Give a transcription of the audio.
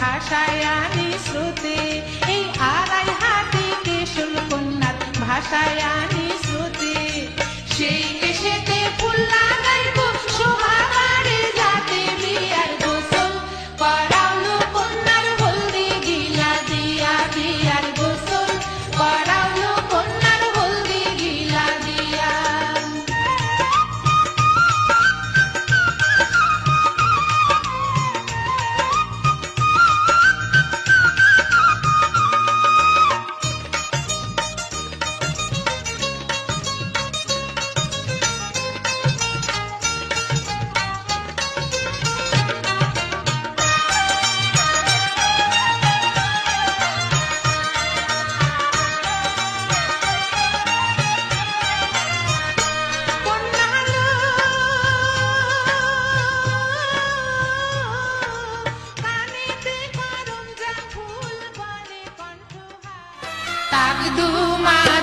ভাষায় আনি শ্রুতি এই আড়াই হাতি কন্যার do my